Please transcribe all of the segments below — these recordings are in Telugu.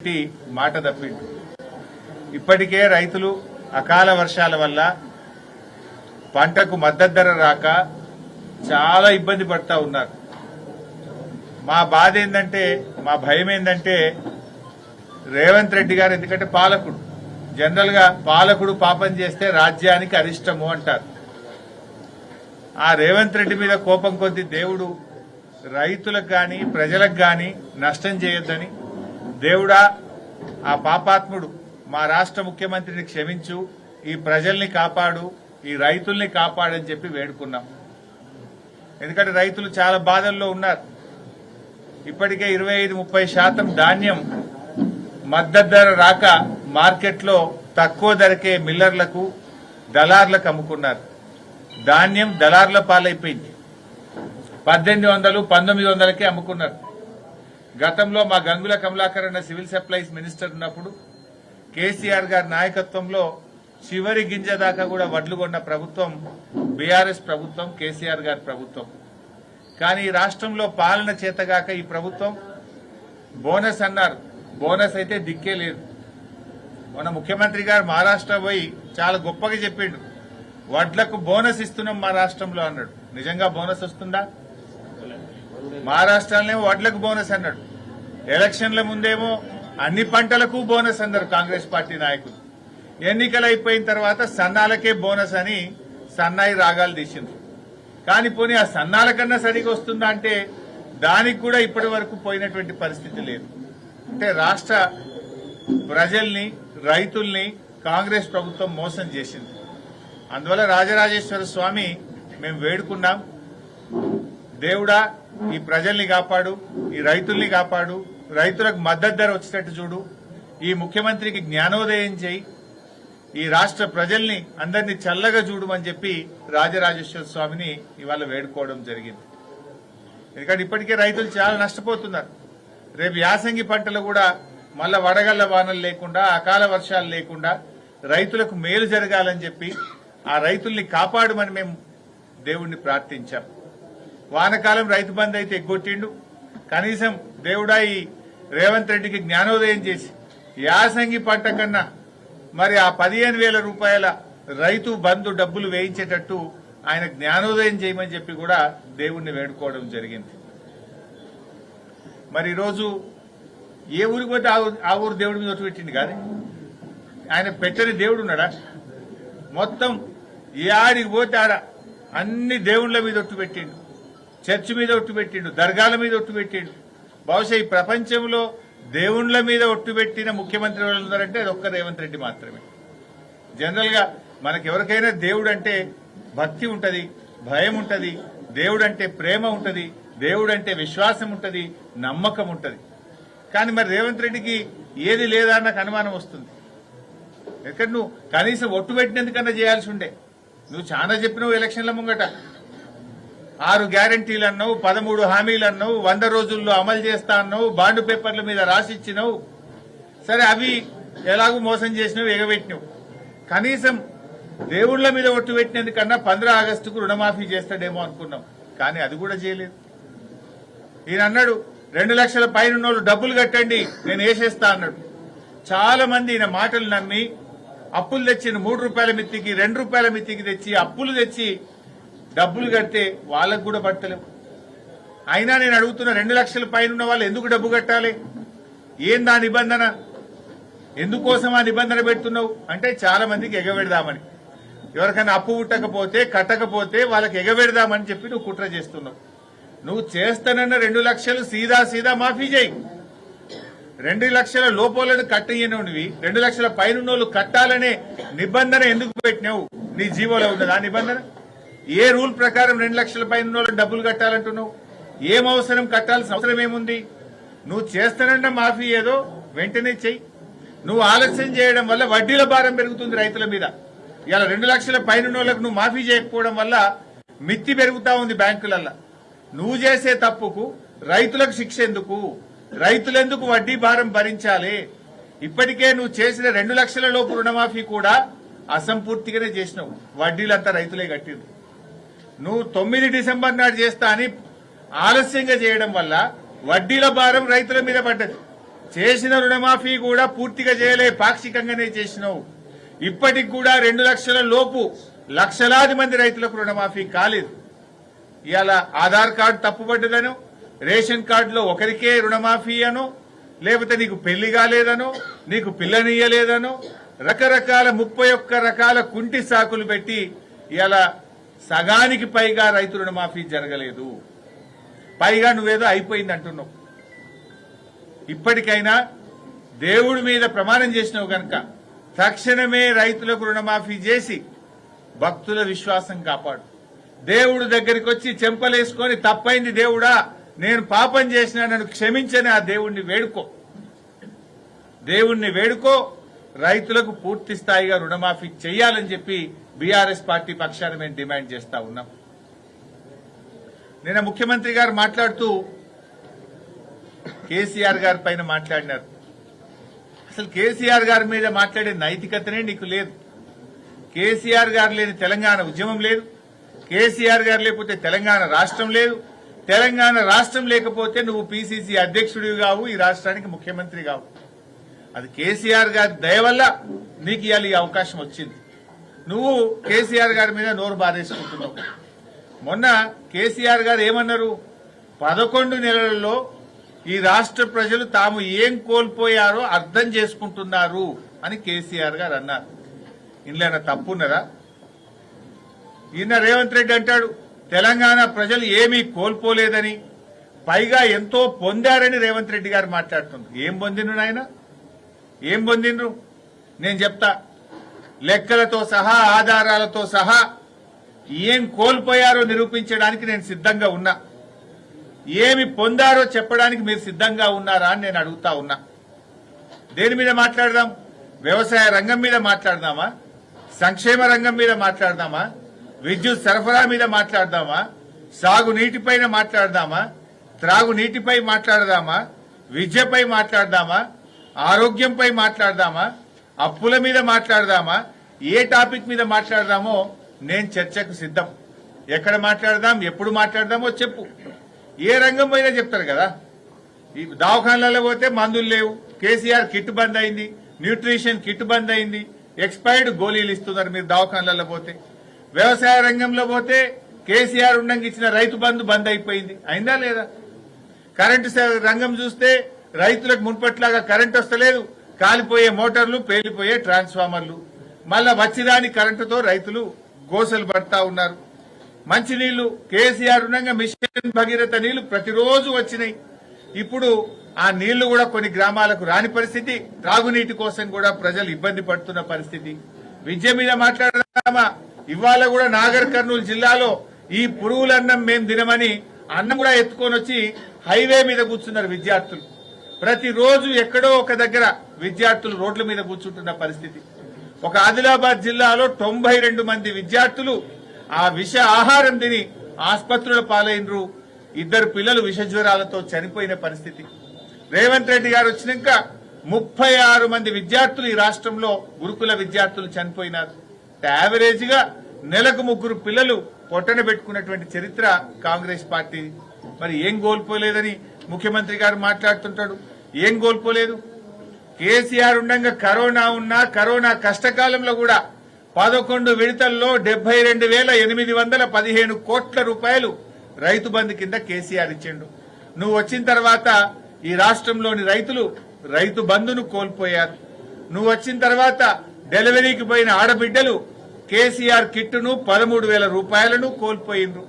పెట్టి మాట తప్పిండు. ఇప్పటికే రైతులు అకాల వర్షాల వల్ల పంటకు మద్దతు ధర రాక చాలా ఇబ్బంది పడతా ఉన్నారు. మా బాధ ఏంటంటే మా భయం ఏంటంటే రేవంత్ రెడ్డి గారు ఎందుకంటే పాలకుడు. జనరల్గా పాలకుడు పాపం చేస్తే రాజ్యానికి అరిష్టము అంటారు. ఆ రేవంత్ రెడ్డి మీద కోపం కొద్ది దేవుడు రైతులకు కానీ ప్రజలకు కానీ నష్టం చేయొద్దని దేవుడా ఆ పాపాత్ముడు మా రాష్ట్ర ముఖ్యమంత్రిని క్షమించు ఈ ప్రజల్ని కాపాడు ఈ రైతుల్ని కాపాడని చెప్పి వేడుకున్నాం. ఎందుకంటే రైతులు చాలా బాధల్లో ఉన్నారు. ఇప్పటికే ఇరవై ఐదు ముప్పై శాతం ధాన్యం మద్దతు ధర రాక మార్కెట్లో తక్కువ ధరకే మిల్లర్లకు దళార్లకు అమ్ముకున్నారు. ధాన్యం దళార్ల పాలైపోయింది. పద్దెనిమిది వందలు పంతొమ్మిది వందలకే అమ్ముకున్నారు. గతంలో మా గంగుల కమలాకర్ అన్న సివిల్ సప్లైస్ మినిస్టర్ ఉన్నప్పుడు కేసీఆర్ గారి నాయకత్వంలో చివరి గింజ దాకా కూడా వడ్లు కొన్న ప్రభుత్వం బీఆర్ఎస్ ప్రభుత్వం కేసీఆర్ గారి ప్రభుత్వం. కానీ ఈ రాష్ట్రంలో పాలన చేతగాక ఈ ప్రభుత్వం బోనస్ అన్నారు. బోనస్ అయితే దిక్కే లేదు. మన ముఖ్యమంత్రి గారు మహారాష్ట్ర పోయి చాలా గొప్పగా చెప్పిండు. వడ్లకు బోనస్ ఇస్తున్నాం మా రాష్ట్రంలో అన్నాడు. నిజంగా బోనస్ వస్తుందా? మహారాష్ట్రలోనేమో వడ్లకు బోనస్ అన్నాడు. ఎలక్షన్ల ముందేమో అన్ని పంటలకు బోనస్ అన్నారు కాంగ్రెస్ పార్టీ నాయకులు. ఎన్నికలు అయిపోయిన తర్వాత సన్నాలకే బోనస్ అని సన్నాయి రాగాలు తీసింది కానీ పోనీ ఆ సన్నాల కన్నా సరిగా వస్తుందా అంటే దానికి కూడా ఇప్పటి వరకు పోయినటువంటి పరిస్థితి లేదు. అంటే రాష్ట్ర ప్రజల్ని రైతుల్ని కాంగ్రెస్ ప్రభుత్వం మోసం చేసింది. అందువల్ల రాజరాజేశ్వర స్వామి మేము వేడుకున్నాం. దేవుడా ఈ ప్రజల్ని కాపాడు ఈ రైతుల్ని కాపాడు రైతులకు మద్దతు ధర వచ్చేటట్టు చూడు. ఈ ముఖ్యమంత్రికి జ్ఞానోదయం చేయి. ఈ రాష్ట్ర ప్రజల్ని అందరినీ చల్లగా చూడమని చెప్పి రాజరాజేశ్వర స్వామిని ఇవాళ వేడుకోవడం జరిగింది. ఎందుకంటే ఇప్పటికే రైతులు చాలా నష్టపోతున్నారు. రేపు యాసంగి పంటలు కూడా మళ్ళా వడగళ్ళ వానలు లేకుండా అకాల వర్షాలు లేకుండా రైతులకు మేలు జరగాలని చెప్పి ఆ రైతుల్ని కాపాడమని మేము దేవుణ్ణి ప్రార్థించాం. వానకాలం రైతు బంధు అయితే ఎగ్గొట్టిండు. కనీసం దేవుడా ఈ రేవంత్ రెడ్డికి జ్ఞానోదయం చేసి యాసంగి పంట కన్నా మరి ఆ పదిహేను వేల రూపాయల రైతు బంధు డబ్బులు వేయించేటట్టు ఆయన జ్ఞానోదయం చేయమని చెప్పి కూడా దేవుణ్ణి వేడుకోవడం జరిగింది. మరి ఈరోజు ఏ ఊరికి పోతే ఆ ఊరు- దేవుడి మీద ఒట్టు పెట్టింది కానీ ఆయన పెట్టని దేవుడు ఉన్నాడా? మొత్తం ఏ ఆడికి పోతే ఆడ అన్ని దేవుళ్ళ మీద ఒట్టు పెట్టిండు. చర్చి మీద ఒట్టు పెట్టిండు దర్గాల మీద ఒట్టు పెట్టిండు. బహుశా ఈ ప్రపంచంలో దేవుళ్ళ మీద ఒట్టు పెట్టిన ముఖ్యమంత్రి ఎవరు ఉన్నారంటే అది ఒక్క రేవంత్ రెడ్డి మాత్రమే. జనరల్గా మనకి దేవుడు అంటే భక్తి ఉంటది భయం ఉంటది దేవుడు అంటే ప్రేమ ఉంటది దేవుడు అంటే విశ్వాసం ఉంటది నమ్మకం ఉంటది. కానీ మరి రేవంత్ రెడ్డికి ఏది లేదా నాకు అనుమానం వస్తుంది. ఎక్కడ నువ్వు కనీసం ఒట్టు పెట్టినందుకన్నా చేయాల్సి ఉండే. నువ్వు చాలా చెప్పినావు ఎలక్షన్ల ముంగట. ఆరు గ్యారంటీలు అన్నావు పదమూడు హామీలు అన్నావు వంద రోజుల్లో అమలు చేస్తా అన్నావు బాండ్ పేపర్ల మీద రాసిచ్చినావు. సరే అవి ఎలాగూ మోసం చేసినావు ఎగబెట్టినావు. కనీసం దేవుళ్ళ మీద ఒట్టు పెట్టినందుకన్నా పంద్రా ఆగస్టుకు రుణమాఫీ చేస్తాడేమో అనుకున్నాం. కానీ అది కూడా చేయలేదు. ఈయన అన్నాడు రెండు లక్షల పైన డబ్బులు కట్టండి నేను వేసేస్తా అన్నాడు. చాలా మంది ఈయన మాటలు నమ్మి అప్పులు తెచ్చిన మూడు రూపాయల మిత్తికి రెండు రూపాయల మిత్తికి తెచ్చి అప్పులు తెచ్చి డబ్బులు కడితే వాళ్ళకు కూడా పట్టలేవు అయినా నేను అడుగుతున్న రెండు లక్షల పైన ఉన్న వాళ్ళు ఎందుకు డబ్బు కట్టాలి? ఏం దా నిబంధన? ఎందుకోసం ఆ నిబంధన పెడుతున్నావు? అంటే చాలా మందికి ఎగబెడదామని. ఎవరికైనా అప్పు పుట్టకపోతే కట్టకపోతే వాళ్ళకి ఎగబెడదామని చెప్పి నువ్వు కుట్ర చేస్తున్నావు. నువ్వు చేస్తానన్న రెండు లక్షలు సీదా సీదా మాఫీ చేయి. రెండు లక్షల లోపాలను కట్టయ్యనువి రెండు లక్షల పైన కట్టాలనే నిబంధన ఎందుకు పెట్టినావు? నీ జీవోలో ఉన్నది ఆ నిబంధన? ఏ రూల్ ప్రకారం రెండు లక్షల పైన డబ్బులు కట్టాలంటున్నావు? ఏం అవసరం? కట్టాల్సిన అవసరం ఏముంది? నువ్వు చేస్తానంటే మాఫీ ఏదో వెంటనే చెయ్యి. నువ్వు ఆలస్యం చేయడం వల్ల వడ్డీల భారం పెరుగుతుంది రైతుల మీద. ఇలా రెండు లక్షల పైన నువ్వు మాఫీ చేయకపోవడం వల్ల మిత్తి పెరుగుతా ఉంది బ్యాంకులల్లో. నువ్వు చేసే తప్పుకు రైతులకు శిక్ష ఎందుకు? రైతులెందుకు వడ్డీ భారం భరించాలి? ఇప్పటికే నువ్వు చేసిన రెండు లక్షల లోపు రుణమాఫీ కూడా అసంపూర్తిగానే చేసినావు. వడ్డీలంతా రైతులే కట్టింది నువ్వు తొమ్మిది డిసెంబర్ నాడు చేస్తా అని ఆలస్యంగా చేయడం వల్ల వడ్డీల భారం రైతుల మీద పడ్డది. చేసిన రుణమాఫీ కూడా పూర్తిగా చేయలే పాక్షికంగానే చేసినావు. ఇప్పటికి కూడా రెండు లక్షల లోపు లక్షలాది మంది రైతులకు రుణమాఫీ కాలేదు. ఇవాళ ఆధార్ కార్డు తప్పుపడ్డదను రేషన్ కార్డులో ఒకరికే రుణమాఫీ అను లేకపోతే నీకు పెళ్ళి కాలేదను నీకు పిల్లనియ్యలేదనో రకరకాల ముప్పై ఒక్క రకాల కుంటి సాకులు పెట్టి ఇలా సగానికి పైగా రైతు రుణమాఫీ జరగలేదు. పైగా నువ్వేదో అయిపోయింది అంటున్నావు. ఇప్పటికైనా దేవుడి మీద ప్రమాణం చేసినావు గనక తక్షణమే రైతులకు రుణమాఫీ చేసి భక్తుల విశ్వాసం కాపాడు. దేవుడు దగ్గరికి వచ్చి చెంపలేసుకొని తప్పైంది దేవుడా నేను పాపం చేసిన నన్ను క్షమించని ఆ దేవుణ్ణి వేడుకో. దేవుణ్ణి వేడుకో రైతులకు పూర్తి స్థాయిగా రుణమాఫీ చేయాలని చెప్పి బీఆర్ఎస్ పార్టీ పక్షాన మేము డిమాండ్ చేస్తా ఉన్నాం. నిన్న ముఖ్యమంత్రి గారు మాట్లాడుతూ కేసీఆర్ గారి పైన మాట్లాడినారు. అసలు కేసీఆర్ గారి మీద మాట్లాడే నైతికతనే నీకు లేదు. కేసీఆర్ గారు లేని తెలంగాణ ఉద్యమం లేదు. కేసీఆర్ గారు లేకపోతే తెలంగాణ రాష్ట్రం లేదు. తెలంగాణ రాష్ట్రం లేకపోతే నువ్వు పీసీసీ అధ్యక్షుడివి కావు ఈ రాష్ట్రానికి ముఖ్యమంత్రి కావు. అది కేసీఆర్ గారి దయవల్ల నీకు ఇవాళ ఈ అవకాశం వచ్చింది. నువ్వు కేసీఆర్ గారి మీద నోరు బారేసుకుంటున్నావు. మొన్న కేసీఆర్ గారు ఏమన్నారు? పదకొండు నెలలలో ఈ రాష్ట్ర ప్రజలు తాము ఏం కోల్పోయారో అర్థం చేసుకుంటున్నారు అని కేసీఆర్ గారు అన్నారు. ఇందులో తప్పున్నదా ఈయన రేవంత్ రెడ్డి అంటాడు తెలంగాణ ప్రజలు ఏమీ కోల్పోలేదని పైగా ఎంతో పొందారని రేవంత్ రెడ్డి గారు మాట్లాడుతుంది ఏం పొందిను నాయన? ఏం పొందిండ్రు? నేను చెప్తా. లెక్కలతో సహా ఆధారాలతో సహా ఏం కోల్పోయారో నిరూపించడానికి నేను సిద్ధంగా ఉన్నా. ఏమి పొందారో చెప్పడానికి మీరు సిద్ధంగా ఉన్నారా అని నేను అడుగుతా ఉన్నా. దేని మీద మాట్లాడదాం? వ్యవసాయ రంగం మీద మాట్లాడదామా? సంక్షేమ రంగం మీద మాట్లాడదామా? విద్యుత్ సరఫరా మీద మాట్లాడదామా? సాగు నీటిపైన మాట్లాడదామా? త్రాగు నీటిపై మాట్లాడదామా? విద్యపై మాట్లాడదామా? ఆరోగ్యంపై మాట్లాడదామా? అప్పుల మీద మాట్లాడదామా? ఏ టాపిక్ మీద మాట్లాడదామో నేను చర్చకు సిద్ధం. ఎక్కడ మాట్లాడదాం? ఎప్పుడు మాట్లాడదామో చెప్పు. ఏ రంగం పోయినా చెప్తారు కదా? ఈ దవాఖానాలలో పోతే మందులు లేవు. కేసీఆర్ కిట్ బంద్ అయింది. న్యూట్రిషన్ కిట్ బంద్ అయింది. ఎక్స్పైర్డ్ గోళీలు ఇస్తున్నారు మీరు దవాఖానాలలో పోతే. వ్యవసాయ రంగంలో పోతే కేసీఆర్ ఉండంగా ఇచ్చిన రైతు బంధు బంద్ అయిపోయింది. అయిందా లేదా? కరెంటు రంగం చూస్తే రైతులకు మున్పట్లాగా కరెంట్ వస్తలేదు కాలిపోయే మోటార్లు పేలిపోయే ట్రాన్స్ఫార్మర్లు. మళ్ళా వచ్చిరాని కరెంటుతో రైతులు గోసలు పడతా ఉన్నారు. మంచినీళ్ళు కేసీఆర్ ఉండగా మిషన్ భగీరథ నీళ్ళు ప్రతిరోజు వచ్చినాయి. ఇప్పుడు ఆ నీళ్ళు కూడా కొన్ని గ్రామాలకు రాని పరిస్థితి త్రాగునీటి కోసం కూడా ప్రజలు ఇబ్బంది పడుతున్న పరిస్థితి. విద్య మీద మాట్లాడదామా? ఇవాళ కూడా నాగర్ కర్నూలు జిల్లాలో ఈ పురుగులన్నం మేం తినమని అన్నం కూడా ఎత్తుకొని వచ్చి హైవే మీద కూర్చున్నారు విద్యార్థులు. ప్రతిరోజు ఎక్కడో ఒక దగ్గర విద్యార్థులు రోడ్ల మీద కూర్చుంటున్న పరిస్థితి. ఒక ఆదిలాబాద్ జిల్లాలో తొంభై రెండు మంది విద్యార్థులు ఆ విష ఆహారం తిని ఆసుపత్రుల పాలైనరు. ఇద్దరు పిల్లలు విష జ్వరాలతో చనిపోయిన పరిస్థితి. రేవంత్ రెడ్డి గారు వచ్చినాక ముప్పై ఆరు మంది విద్యార్థులు ఈ రాష్ట్రంలో గురుకుల విద్యార్థులు చనిపోయినారు. యావరేజ్గా నెలకు ముగ్గురు పిల్లలు పొట్టన పెట్టుకున్నటువంటి చరిత్ర కాంగ్రెస్ పార్టీ మరి ఏం కోల్పోలేదని ముఖ్యమంత్రి గారు మాట్లాడుతుంటాడు. ఏం కోల్పోలేదు? కేసీఆర్ ఉండగా కరోనా ఉన్నా కరోనా కష్టకాలంలో కూడా పదకొండు విడతల్లో డెబ్బై రెండు వేల ఎనిమిది వందల పదిహేను కోట్ల రూపాయలు రైతు బంధు కింద కేసీఆర్ ఇచ్చిండు. నువ్వు వచ్చిన తర్వాత ఈ రాష్ట్రంలోని రైతులు రైతు బంధును కోల్పోయారు. నువ్వు వచ్చిన తర్వాత డెలివరీకి పోయిన ఆడబిడ్డలు కేసీఆర్ కిట్టును పదమూడు వేల రూపాయలను కోల్పోయిండ్రు.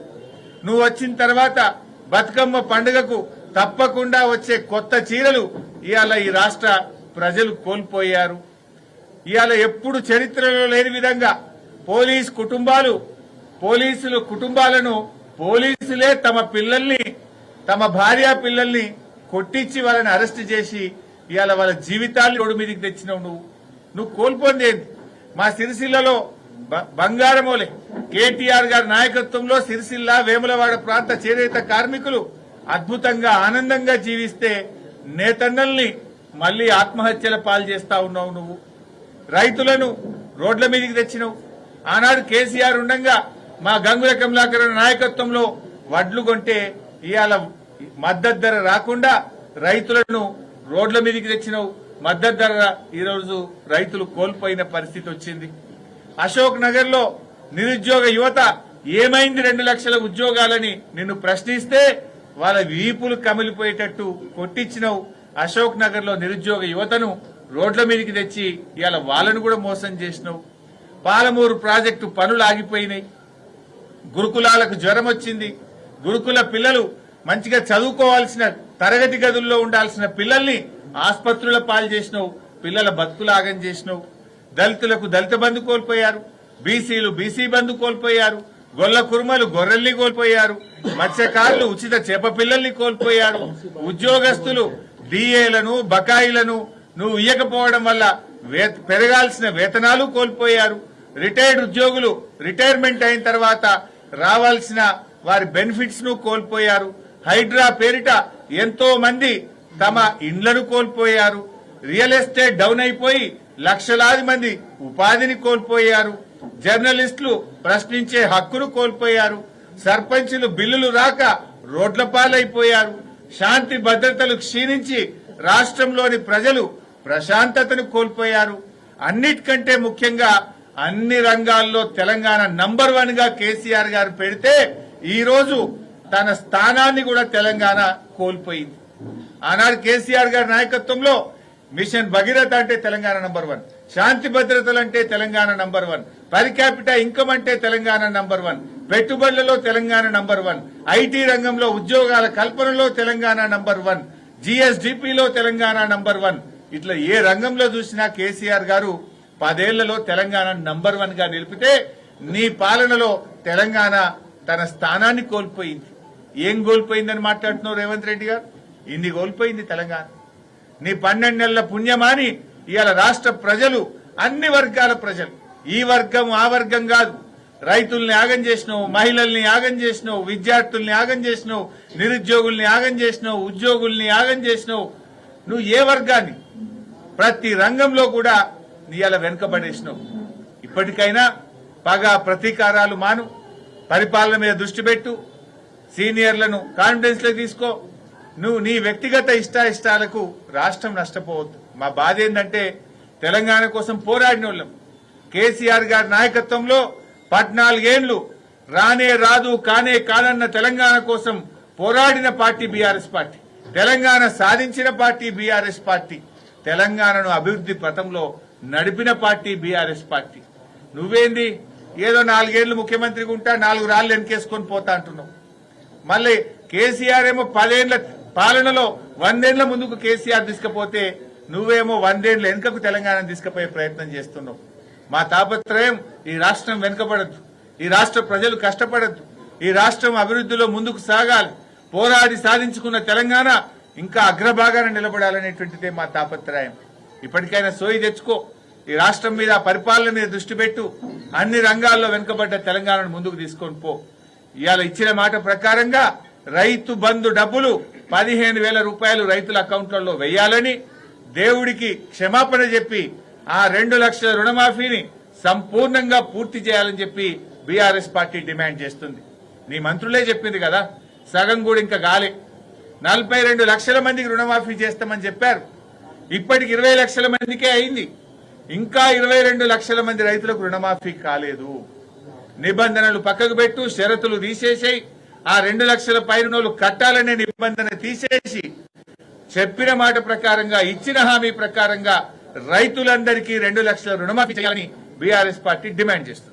నువ్వు వచ్చిన తర్వాత బతుకమ్మ పండుగకు తప్పకుండా వచ్చే కొత్త చీరలు ఇవాళ ఈ రాష్ట్ర ప్రజలు కోల్పోయారు. ఇవాళ ఎప్పుడు చరిత్రలో లేని విధంగా పోలీస్ కుటుంబాలు పోలీసులు కుటుంబాలను పోలీసులే తమ పిల్లల్ని తమ భార్య పిల్లల్ని కొట్టించి వాళ్ళని అరెస్ట్ చేసి ఇవాళ వాళ్ళ జీవితాలు రోడ్డు మీదకి తెచ్చినావు నువ్వు. నువ్వు కోల్పోయింది ఏంటి మా సిరిసిల్లలో బ- బంగారమోలే కేటీఆర్ గారి నాయకత్వంలో సిరిసిల్ల వేములవాడ ప్రాంత చేనేత కార్మికులు అద్భుతంగా ఆనందంగా జీవిస్తే నేతన్నల్ని మళ్ళీ ఆత్మహత్యల పాలు చేస్తా ఉన్నావు నువ్వు. రైతులను రోడ్ల మీదకి తెచ్చినావు. ఆనాడు కేసీఆర్ ఉండగా మా గంగుల కమలాకర్ నాయకత్వంలో వడ్లు కొంటే ఇవాళ మద్దతు ధర రాకుండా రైతులను రోడ్ల మీదకి తెచ్చినావు. మద్దతు ధర ఈరోజు రైతులు కోల్పోయిన పరిస్థితి వచ్చింది. అశోక్ నగర్లో నిరుద్యోగ యువత ఏమైంది రెండు లక్షల ఉద్యోగాలని నిన్ను ప్రశ్నిస్తే వాళ్ళ వీపులు కమిలిపోయేటట్టు కొట్టించినవు. అశోక్ నగర్లో నిరుద్యోగ యువతను రోడ్ల మీదకి తెచ్చి ఇవాళ వాళ్ళను కూడా మోసం చేసినావు. పాలమూరు ప్రాజెక్టు పనులు ఆగిపోయినాయి. గురుకులాలకు జ్వరం వచ్చింది. గురుకుల పిల్లలు మంచిగా చదువుకోవాల్సిన తరగతి గదుల్లో ఉండాల్సిన పిల్లల్ని ఆసుపత్రుల పాలు చేసినావు. పిల్లల బతుకులాగం చేసినావు. దళితులకు దళిత బంధు కోల్పోయారు. బీసీలు బీసీ బంధు కోల్పోయారు. గొల్ల కుర్మలు గొర్రెల్ని కోల్పోయారు. మత్స్యకారులు ఉచిత చేప పిల్లల్ని కోల్పోయారు. ఉద్యోగస్తులు డిఏలను బకాయిలను నువ్వు ఇయ్యకపోవడం వల్ల పెరగాల్సిన వేతనాలు కోల్పోయారు. రిటైర్డ్ ఉద్యోగులు రిటైర్మెంట్ అయిన తర్వాత రావాల్సిన వారి బెనిఫిట్స్ను కోల్పోయారు. హైడ్రా పేరిట ఎంతో మంది తమ ఇండ్లను కోల్పోయారు. రియల్ ఎస్టేట్ డౌన్ అయిపోయి లక్షలాది మంది ఉపాధిని కోల్పోయారు. జర్నలిస్టులు ప్రశ్నించే హక్కును కోల్పోయారు. సర్పంచులు బిల్లులు రాక రోడ్ల పాలైపోయారు. శాంతి భద్రతలు క్షీణించి రాష్ట్రంలోని ప్రజలు ప్రశాంతతను కోల్పోయారు. అన్నిటికంటే ముఖ్యంగా అన్ని రంగాల్లో తెలంగాణ నంబర్ వన్గా కేసీఆర్ గారు పెడితే ఈ రోజు తన స్థానాన్ని కూడా తెలంగాణ కోల్పోయింది. ఆనాడు కేసీఆర్ గారి నాయకత్వంలో మిషన్ భగీరథ అంటే తెలంగాణ నంబర్ వన్. శాంతి భద్రతలు అంటే Telangana number one. Per capital income అంటే తెలంగాణ నంబర్ వన్. పెట్టుబడులలో తెలంగాణ నంబర్ వన్. ఐటీ రంగంలో ఉద్యోగాల కల్పనలో తెలంగాణ నంబర్ వన్. జీఎస్డిపిలో తెలంగాణ నంబర్ వన్. ఇట్లా ఏ రంగంలో చూసినా కేసీఆర్ గారు పదేళ్ళలో తెలంగాణ నంబర్ వన్గా నిలిపితే నీ పాలనలో తెలంగాణ తన స్థానాన్ని కోల్పోయింది. ఏం కోల్పోయిందని మాట్లాడుతున్నావు రేవంత్ రెడ్డి గారు? ఇన్ని కోల్పోయింది తెలంగాణ. నీ పన్నెండు నెలల పుణ్యమాని ఇవాళ రాష్ట్ర ప్రజలు అన్ని వర్గాల ప్రజలు. ఈ వర్గం ఆ వర్గం కాదు. రైతుల్ని యాగం చేసినావు మహిళల్ని యాగం చేసినావు విద్యార్థుల్ని యాగం చేసినావు నిరుద్యోగుల్ని యాగం చేసినావు ఉద్యోగుల్ని యాగం చేసినావు. నువ్వు ఏ వర్గాన్ని? ప్రతి రంగంలో కూడా నీ అలా వెనుకబడేసినావు. ఇప్పటికైనా పగ ప్రతీకారాలు మాను. పరిపాలన మీద దృష్టి పెట్టు. సీనియర్లను కాన్ఫిడెన్స్లో తీసుకో. నువ్వు నీ వ్యక్తిగత ఇష్టాయిష్టాలకు రాష్ట్రం నష్టపోవద్దు. మా బాధ ఏంటంటే తెలంగాణ కోసం పోరాడిన వాళ్ళం కేసీఆర్ గారి నాయకత్వంలో పద్నాలుగేండ్లు రానే రాదు కానే కానన్న తెలంగాణ కోసం పోరాడిన పార్టీ బీఆర్ఎస్ పార్టీ. తెలంగాణ సాధించిన పార్టీ బీఆర్ఎస్ పార్టీ. తెలంగాణను అభివృద్ధి పథంలో నడిపిన పార్టీ బీఆర్ఎస్ పార్టీ. నువ్వేంది? ఏదో నాలుగేళ్ళు ముఖ్యమంత్రిగా ఉంటా నాలుగు రాళ్ళు వెనకేసుకొని పోతా అంటున్నావు. మళ్ళీ కేసీఆర్ ఏమో పదేళ్ళ పాలనలో వందేళ్ళ ముందుకు కేసీఆర్ తీసుకపోతే నువ్వేమో వందేళ్ళు వెనుకకు తెలంగాణ తీసుకుపోయే ప్రయత్నం చేస్తున్నావు. మా తాపత్రయం ఈ రాష్ట్రం వెనుకబడద్దు ఈ రాష్ట్ర ప్రజలు కష్టపడద్దు. ఈ రాష్ట్రం అభివృద్ధిలో ముందుకు సాగాలి. పోరాడి సాధించుకున్న తెలంగాణ ఇంకా అగ్రభాగాన నిలబడాలనేటువంటిదే మా తాపత్రయం. ఇప్పటికైనా సోయి తెచ్చుకో. ఈ రాష్ట్రం మీద పరిపాలన మీద దృష్టి పెట్టు. అన్ని రంగాల్లో వెనుకబడ్డ తెలంగాణను ముందుకు తీసుకొని పో. ఇవాళ ఇచ్చిన మాట ప్రకారంగా రైతు బంధు డబ్బులు పదిహేను వేల రూపాయలు రైతుల అకౌంట్లలో వేయాలని దేవుడికి క్షమాపణ చెప్పి ఆ రెండు లక్షల రుణమాఫీని సంపూర్ణంగా పూర్తి చేయాలని చెప్పి బీఆర్ఎస్ పార్టీ డిమాండ్ చేస్తుంది. నీ మంత్రులే చెప్పింది కదా సగం కూడా ఇంకా గాలే. నలభై రెండు లక్షల మందికి రుణమాఫీ చేస్తామని చెప్పారు. ఇప్పటికి ఇరవై లక్షల మందికే అయింది. ఇంకా ఇరవై రెండు లక్షల మంది రైతులకు రుణమాఫీ కాలేదు. నిబంధనలు పక్కకు పెట్టు షరతులు తీసేసేయి. ఆ రెండు లక్షల పైరునోలు కట్టాలనే నిబంధన తీసేసి చెప్పిన మాట ప్రకారంగా ఇచ్చిన హామీ ప్రకారంగా రైతులందరికీ రెండు లక్షల రుణమాఫీ చేయాలని బీఆర్ఎస్ పార్టీ డిమాండ్ చేస్తుంది.